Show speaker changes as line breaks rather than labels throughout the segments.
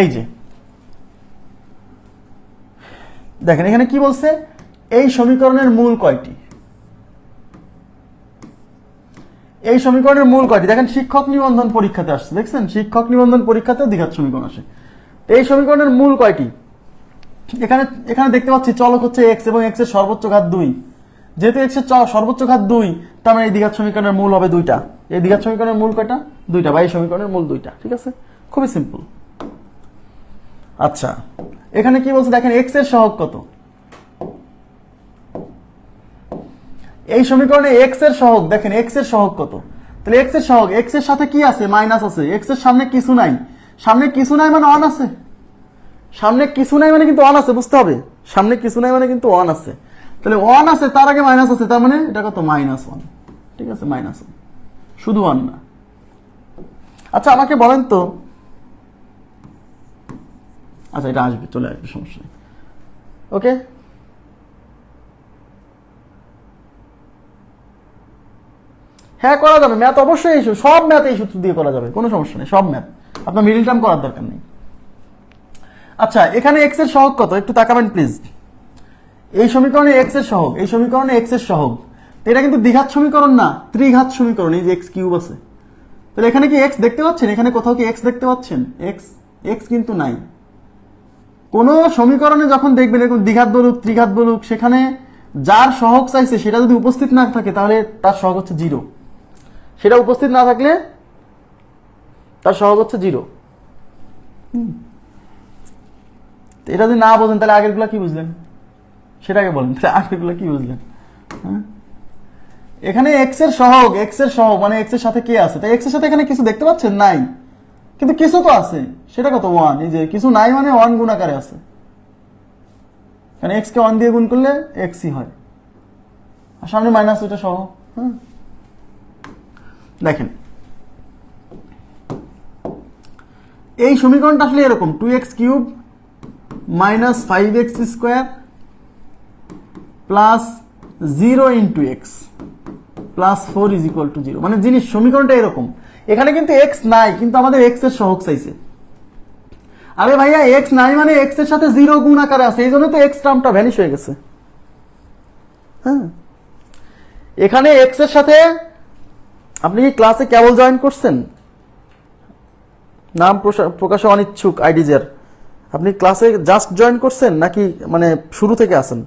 এই যে। দেখেন, এখানে কি বলছে? এই সমীকরণের মূল কয়টি? এই সমীকরণের মূল কয়টি? দেখেন, শিক্ষক নিবন্ধন পরীক্ষাতে আসছে, দেখছেন? শিক্ষক নিবন্ধন পরীক্ষাতেও দ্বিঘাত সমীকরণ আসে। এই সমীকরণের মূল কয়টি? এখানে এখানে দেখতে পাচ্ছি চলক হচ্ছে এক্স এবং এক্সের সর্বোচ্চ ঘাত দুই। যেহেতু এক্সের সর্বোচ্চ ঘাত দুই, তার মানে এই দ্বিঘাত সমীকরণের মূল হবে দুইটা। এই দ্বিঘাত সমীকরণের মূল কয়টা? দুইটা, বা এই সমীকরণের মূল দুইটা, ঠিক আছে? খুবই সিম্পল আচ্ছা। এখানে কি বলছে? দেখেন এক্সের সহগ কত? এই সমীকরণে এক্সের সহগ, দেখেন এক্সের সহগ কত? তাহলে এক্সের সহগ এক্সের সাথে কি আছে? মাইনাস আছে। এক্সের সামনে কিছু নাই। সামনে কিছু নাই মানে অন আছে। সামনে কিছু নাই মানে কিন্তু অন আছে, বুঝতে হবে? সামনে কিছু নাই মানে কিন্তু অন আছে। তাহলে অন আছে, তার আগে মাইনাস আছে, তার মানে এটা কত? মাইনাস ওয়ান ঠিক আছে মাইনাস ওয়ান শুধু ওয়ান না। আচ্ছা আমাকে বলেন তো আচ্ছা এটা আসবে, চলে আসবে, সমস্যা নেই। ওকে হ্যাঁ করা যাবে। ম্যাথ অবশ্যই এই সব ম্যাথ এই সূত্র দিয়ে করা যাবে, কোনো সমস্যা নেই, সব ম্যাথ। আপনার মিডিল টার্ম করার দরকার নেই। আচ্ছা এখানে এক্সের সহগ কত? একটু তাকাবেন প্লিজ এই সমীকরণে এক্সের সহগ, এই সমীকরণে এক্সের সহগ। এটা কিন্তু দ্বিঘাত সমীকরণ না, ত্রিঘাত সমীকরণ, এই যে এক্স কিউব আছে। তাহলে এখানে কি এক্স দেখতে পাচ্ছেন? এখানে কোথাও কি এক্স দেখতে পাচ্ছেন? এক্স এক্স কিন্তু নাই। কোনো সমীকরণে যখন দেখবেন এরকম দ্বিঘাত বলুক, ত্রিঘাত বলুক, সেখানে যার সহগ চাইছে, সেটা যদি উপস্থিত না থাকে, তাহলে তার সহগ হচ্ছে জিরো। সেটা উপস্থিত না থাকলে তার সহগ হচ্ছে জিরো। এটা যদি না বোঝেন, তাহলে আগেরগুলো কি বুঝলেন? সেটাকে বলেন, তাহলে আগেরগুলো কি বুঝলেন? হ্যাঁ? এখানে এক্সের সহগ এক্সের সহগ মানে এক্সের সাথে কে আছে? তাই এক্সের সাথে এখানে কিছু দেখতে পাচ্ছেন? নাই। কিন্তু কিছু তো আছে। সেটা কত ওয়ান এই যে কিছু নাই মানে ওয়ান গুণ আকারে আছে। কারণ এক্স কে ওয়ান দিয়ে গুণ করলে এক্সই হয়। আর সামনে মাইনাস ওইটা সহ হ্যাঁ? দেখেন। এই সমীকরণটা আসলে এরকম two x cube minus five x square plus zero into x plus four is equal to zero মানে জিনিস, সমীকরণটা এরকম। এখানে কিন্তু এক্স নাই, কিন্তু আমাদের এক্সের চাইছে। আরে ভাইয়া এক্স নাই মানে এক্সের সাথে জিরো গুণ আকারে আছে, এই জন্য তো এক্স টার্মটা ভ্যানিশ হয়ে গেছে। হ্যাঁ। এখানে এক্সের সাথে আপনি কি ক্লাসে কেবল জয়েন করছেন? নাম প্রকাশে অনিচ্ছুক আইডিজের আপনি ক্লাসে জাস্ট জয়েন করছেন নাকি মানে শুরু থেকে আছেন?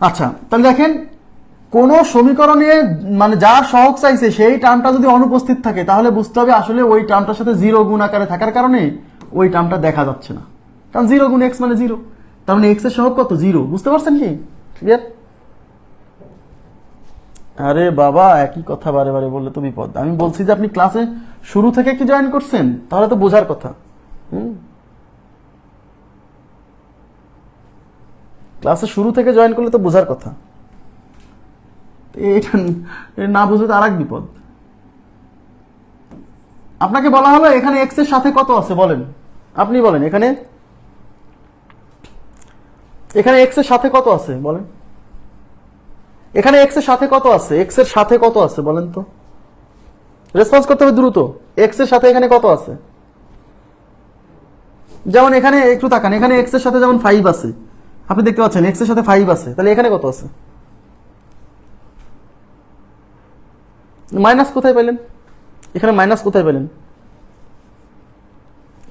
আচ্ছা তাহলে দেখেন কোন সমীকরণে মানে যার সহগ চাইছে, সেই টার্মটা যদি অনুপস্থিত থাকে, তাহলে বুঝতে হবে আসলে ওই টার্মটার সাথে জিরো গুণ আকারে থাকার কারণে ওই টার্মটা দেখা যাচ্ছে না। কারণ জিরো গুণ এক্স মানে জিরো তার মানে এক্সের সহগ কত? জিরো বুঝতে পারছেন কি? ক্লিয়ার আরে বাবা, একই কথা বারে বারে বললে তো বিপদ। আমি বলছি যে আপনি ক্লাসে শুরু থেকে কি জয়েন করছেন? তাহলে তো বোঝার কথা। হুম? ক্লাসে শুরু থেকে জয়েন করলে তো বোঝার কথা। এটা না বুঝে তো আর এক বিপদ। আপনাকে বলা হলো, এখানে এক্সের সাথে কত আছে বলেন? আপনি বলেন, এখানে? এখানে এক্সের সাথে কত আছে বলেন? এখানে এক্সের সাথে কত আছে? এক্সের সাথে কত আছে বলেন তো। রেসপন্স করতে হবে দ্রুত। এক্সের সাথে এখানে কত আছে? যেমন এখানে একটু তাকান, এখানে এক্সের সাথে যেমন ফাইভ আছে। আপনি দেখতে পাচ্ছেন এক্সের সাথে ফাইভ আছে। তাহলে এখানে কত আছে? মাইনাস কোথায় পেলেন? এখানে মাইনাস কোথায় পেলেন?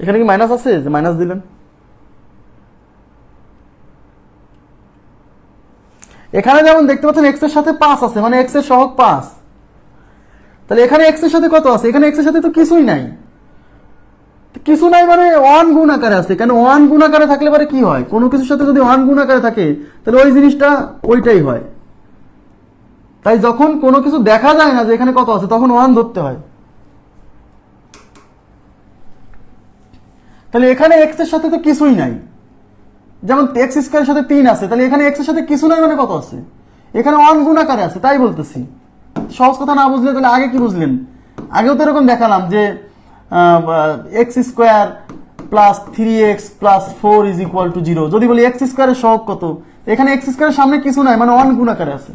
এখানে কি মাইনাস আছে? যে মাইনাস দিলেন। এখানে যেমন দেখতে পাচ্ছেন এক্সের সাথে পাঁচ আছে মানে এক্সের সহগ পাঁচ। তাহলে এখানে এক্সের সাথে কত আছে? এখানে এক্সের সাথে তো কিছুই নাই। কিছু নাই মানে ওয়ান গুণ আকারে আছে। কেন ওয়ান গুণ আকারে থাকলে পরে কি হয়? কোনো কিছুর সাথে যদি ওয়ান গুণ আকারে থাকে, তাহলে ওই জিনিসটা ওইটাই হয়। তাই যখন কোনো কিছু দেখা যায় না যে এখানে কত আছে, তখন ওয়ান ধরতে হয়। তাহলে এখানে এক্সের সাথে তো কিছুই নাই। যেমন এক্স স্কোয়ারের সাথে তিন আছে, তাহলে এখানে এক্সের সাথে কিছু নাই মানে কত আছে? এখানে ওয়ান গুণ আকারে আছে, তাই বলতেছি। সহজ কথা না বুঝলে তাহলে আগে কি বুঝলেন? আগেও তো এরকম দেখালাম যে x square plus three x plus four is equal to zero যদি বলি এক্স স্কোয়ারের সহগ কত? এখানে এক্স স্কোয়ারের সামনে কিছু নাই মানে ওয়ান গুণ আকারে আছে।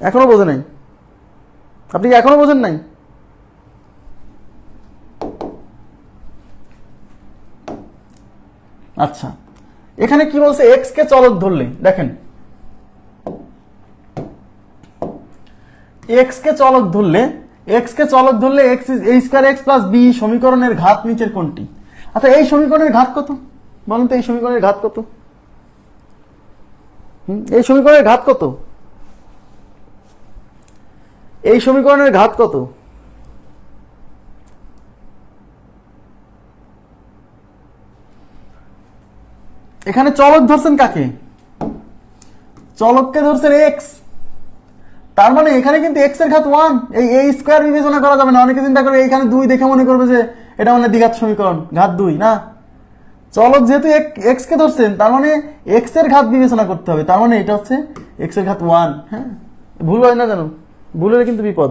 এখনও বোঝে নাই। আপনি কি এখনও বোঝেন নাই? আচ্ছা। এখানে কি বলছে? এক্স কে চলক ধরলে। দেখেন। এক্স কে চলক ধরলে এক্স কে চলক ধরলে এক্স এই স্কোয়ার এক্স প্লাস বি সমীকরণের ঘাত নিচের কোনটি আচ্ছা এই সমীকরণের ঘাত কত? বলুন তো, এই সমীকরণের ঘাত কত? এই সমীকরণের ঘাত কত? এই সমীকরণের ঘাত কত? এখানে চলক ধরছেন কাকে? চলককে ধরছেন এক্স তার মানে এখানে কিন্তু এক্সের ঘাত ওয়ান এই এই স্কোয়ার বিবেচনা করা যাবে না। অনেকে চিন্তা করবে এখানে দুই দেখে মনে করবে যে এটা মানে দ্বিঘাত সমীকরণ, ঘাত দুই, না? চলক যেহেতু এক্স কে ধরছেন, তার মানে এক্সের ঘাত বিবেচনা করতে হবে। তার মানে এটা হচ্ছে এক্সের ঘাত ওয়ান হ্যাঁ? ভুল হয় না জানো ভুল হলে কিন্তু বিপদ।